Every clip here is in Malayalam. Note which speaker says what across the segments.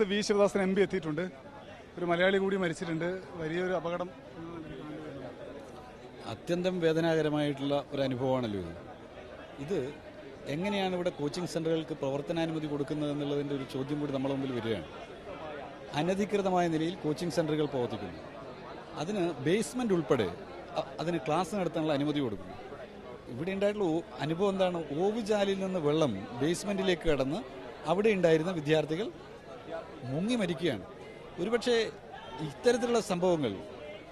Speaker 1: വി. ശിവദാസൻ എം പി എത്തിയിട്ടുണ്ട്. ഒരു മലയാളി കൂടി മരിച്ചിട്ടുണ്ട്. വലിയൊരു അപകടം
Speaker 2: അത്യന്തം വേദനാകരമായിട്ടുള്ള ഒരു അനുഭവമാണല്ലോ ഇത്. ഇത് എങ്ങനെയാണ് ഇവിടെ കോച്ചിങ് സെന്ററുകൾക്ക് പ്രവർത്തനാനുമതി കൊടുക്കുന്നത് എന്നുള്ളതിന്റെ ഒരു ചോദ്യം കൂടി നമ്മുടെ മുമ്പിൽ വരികയാണ്. അനധികൃതമായ നിലയിൽ കോച്ചിങ് സെന്ററുകൾ പ്രവർത്തിക്കുന്നു. അതിന് ബേസ്മെന്റ് ഉൾപ്പെടെ അതിന് ക്ലാസ് നടത്താനുള്ള അനുമതി കൊടുക്കുന്നു. ഇവിടെ ഉണ്ടായിട്ടുള്ള അനുഭവം എന്താണ്? ഓവുചാലിൽ നിന്ന് വെള്ളം ബേസ്മെന്റിലേക്ക് കടന്ന് അവിടെ ഉണ്ടായിരുന്ന വിദ്യാർത്ഥികൾ മുങ്ങി മരിക്കുകയാണ്. ഒരുപക്ഷെ ഇത്തരത്തിലുള്ള സംഭവങ്ങൾ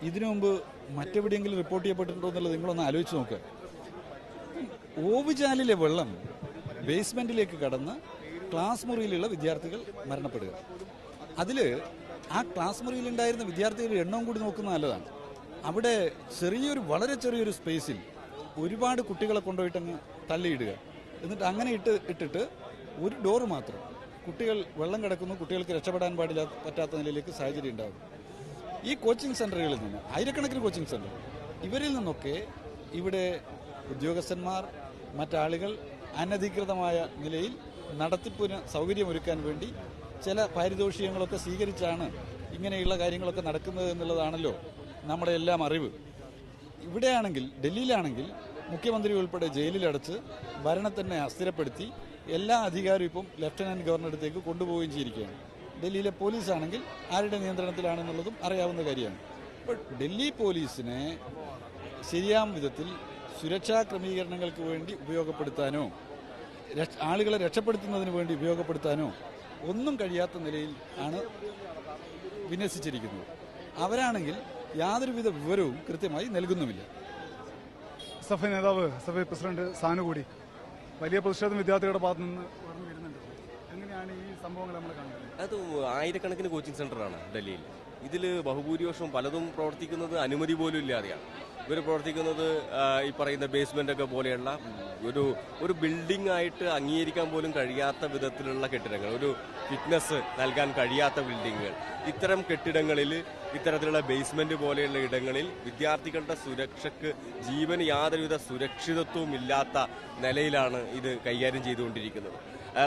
Speaker 2: ഇതിനു മുമ്പ് മറ്റെവിടെയെങ്കിലും റിപ്പോർട്ട് ചെയ്യപ്പെട്ടിട്ടുണ്ടോ എന്നുള്ളത് നിങ്ങളൊന്ന് ആലോചിച്ച് നോക്കുക ഓവുചാലിലെ വെള്ളം ബേസ്മെന്റിലേക്ക് കടന്ന് ക്ലാസ് മുറിയിലുള്ള വിദ്യാർത്ഥികൾ മരണപ്പെടുക. അതിൽ ആ ക്ലാസ് മുറിയിലുണ്ടായിരുന്ന വിദ്യാർത്ഥികളുടെ എണ്ണവും കൂടി നോക്കുന്നത് നല്ലതാണ്. അവിടെ ചെറിയൊരു വളരെ ചെറിയൊരു സ്പേസിൽ ഒരുപാട് കുട്ടികളെ കൊണ്ടുപോയിട്ടങ്ങ് തള്ളിയിടുക. എന്നിട്ട് അങ്ങനെ ഇട്ട് ഇട്ടിട്ട് ഒരു ഡോറ് മാത്രം കുട്ടികൾ വെള്ളം കിടക്കുന്നു കുട്ടികൾക്ക് രക്ഷപ്പെടാൻ പാടില്ല പറ്റാത്ത നിലയിലേക്ക് സാഹചര്യം ഉണ്ടാകും. ഈ കോച്ചിങ് സെന്ററുകളിൽ നിന്ന് ആയിരക്കണക്കിന് കോച്ചിങ് സെന്റർ ഇവരിൽ നിന്നൊക്കെ ഇവിടെ ഉദ്യോഗസ്ഥന്മാർ മറ്റാളുകൾ അനധികൃതമായ നിലയിൽ നടത്തിപ്പിന് സൗകര്യമൊരുക്കാൻ വേണ്ടി ചില പാരിതോഷികങ്ങളൊക്കെ സ്വീകരിച്ചാണ് ഇങ്ങനെയുള്ള കാര്യങ്ങളൊക്കെ നടക്കുന്നത് എന്നുള്ളതാണല്ലോ നമ്മുടെ എല്ലാം അറിവ്. ഇവിടെയാണെങ്കിൽ ഡൽഹിയിലാണെങ്കിൽ മുഖ്യമന്ത്രി ഉൾപ്പെടെ ജയിലിലടച്ച് ഭരണത്തിനെ അസ്ഥിരപ്പെടുത്തി എല്ലാ അധികാരവും ഇപ്പം ലഫ്റ്റനന്റ് ഗവർണറുടെ കൊണ്ടുപോവുകയും ചെയ്തിരിക്കുകയാണ്. ഡൽഹിയിലെ പോലീസ് ആണെങ്കിൽ ആരുടെ നിയന്ത്രണത്തിലാണെന്നുള്ളതും അറിയാവുന്ന കാര്യമാണ്. അപ്പോൾ ഡൽഹി പോലീസിനെ ശരിയാം വിധത്തിൽ സുരക്ഷാ ക്രമീകരണങ്ങൾക്ക് വേണ്ടി ഉപയോഗപ്പെടുത്താനോ ആളുകളെ രക്ഷപ്പെടുത്തുന്നതിന് വേണ്ടി ഉപയോഗപ്പെടുത്താനോ ഒന്നും കഴിയാത്ത നിലയിൽ ആണ് വിന്യസിച്ചിരിക്കുന്നത്. അവരാണെങ്കിൽ യാതൊരുവിധ വിവരവും കൃത്യമായി നൽകുന്നുമില്ല.
Speaker 1: സഭ നേതാവ് സഭ പ്രസിഡന്റ് സാനുകൂടി വലിയ പ്രതിഷേധം വിദ്യാർത്ഥികളുടെ ഭാഗത്തു നിന്ന് വരുന്നുണ്ട്. എങ്ങനെയാണ് ഈ സംഭവങ്ങൾ നമ്മൾ കാണുന്നത്?
Speaker 3: അത് ആയിരക്കണക്കിന് കോച്ചിങ് സെന്ററാണ് ഡൽഹിയിൽ. ഇതിൽ ബഹുഭൂരിപക്ഷം പലതും പ്രവർത്തിക്കുന്നത് അനുമതി പോലും ഇല്ലാതെയാണ്. ഇവർ പ്രവർത്തിക്കുന്നത് ഈ പറയുന്ന ബേസ്മെന്റ് ഒക്കെ പോലെയുള്ള ഒരു ഒരു ബിൽഡിംഗ് ആയിട്ട് അംഗീകരിക്കാൻ പോലും കഴിയാത്ത വിധത്തിലുള്ള കെട്ടിടങ്ങൾ ഒരു ഫിറ്റ്നസ് നൽകാൻ കഴിയാത്ത ബിൽഡിങ്ങുകൾ ഇത്തരം കെട്ടിടങ്ങളിൽ ഇത്തരത്തിലുള്ള ബേസ്മെന്റ് പോലെയുള്ള ഇടങ്ങളിൽ വിദ്യാർത്ഥികളുടെ സുരക്ഷയ്ക്ക് ജീവന് യാതൊരുവിധ സുരക്ഷിതത്വവും ഇല്ലാത്ത നിലയിലാണ് ഇത് കൈകാര്യം ചെയ്തുകൊണ്ടിരിക്കുന്നത്.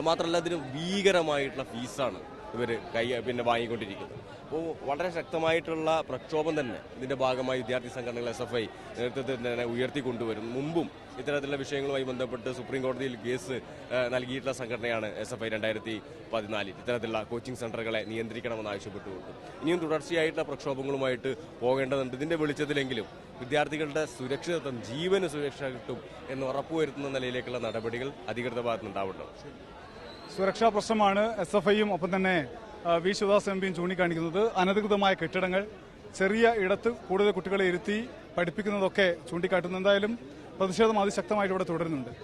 Speaker 3: മാത്രമല്ല ഇതിന് ഭീകരമായിട്ടുള്ള ഫീസാണ് ഇവർ കൈ പിന്നെ വാങ്ങിക്കൊണ്ടിരിക്കുന്നത് അപ്പോൾ വളരെ ശക്തമായിട്ടുള്ള പ്രക്ഷോഭം തന്നെ ഇതിന്റെ ഭാഗമായി വിദ്യാർത്ഥി സംഘടനകൾ എസ് എഫ് ഐ നേതൃത്വത്തിൽ തന്നെ ഉയർത്തിക്കൊണ്ടുവരും മുമ്പും ഇത്തരത്തിലുള്ള വിഷയങ്ങളുമായി ബന്ധപ്പെട്ട് സുപ്രീം കോടതിയിൽ കേസ് നൽകിയിട്ടുള്ള സംഘടനയാണ് എസ് എഫ് ഐ രണ്ടായിരത്തി പതിനാലിൽ. ഇത്തരത്തിലുള്ള കോച്ചിങ് സെന്ററുകളെ നിയന്ത്രിക്കണമെന്ന് ആവശ്യപ്പെട്ടുകൊണ്ട്. ഇനിയും തുടർച്ചയായിട്ടുള്ള പ്രക്ഷോഭങ്ങളുമായിട്ട് പോകേണ്ടതുണ്ട്. ഇതിന്റെ വെളിച്ചത്തിലെങ്കിലും വിദ്യാർത്ഥികളുടെ സുരക്ഷിതത്വം ജീവന് സുരക്ഷ കിട്ടും എന്ന് ഉറപ്പുവരുത്തുന്ന നിലയിലേക്കുള്ള നടപടികൾ അധികൃത ഭാഗത്തുനിന്നുണ്ടാവണം.
Speaker 1: സുരക്ഷാ പ്രശ്നമാണ് എസ് എഫ് ഐയും ഒപ്പം തന്നെ വി ശിവദാസ് എം പിയും ചൂണ്ടിക്കാണിക്കുന്നത്. അനധികൃതമായ കെട്ടിടങ്ങൾ ചെറിയ ഇടത്ത് കൂടുതൽ കുട്ടികളെ ഇരുത്തി പഠിപ്പിക്കുന്നതൊക്കെ ചൂണ്ടിക്കാട്ടുന്നു. എന്തായാലും പ്രതിഷേധം അതിശക്തമായിട്ട് ഇവിടെ തുടരുന്നുണ്ട്.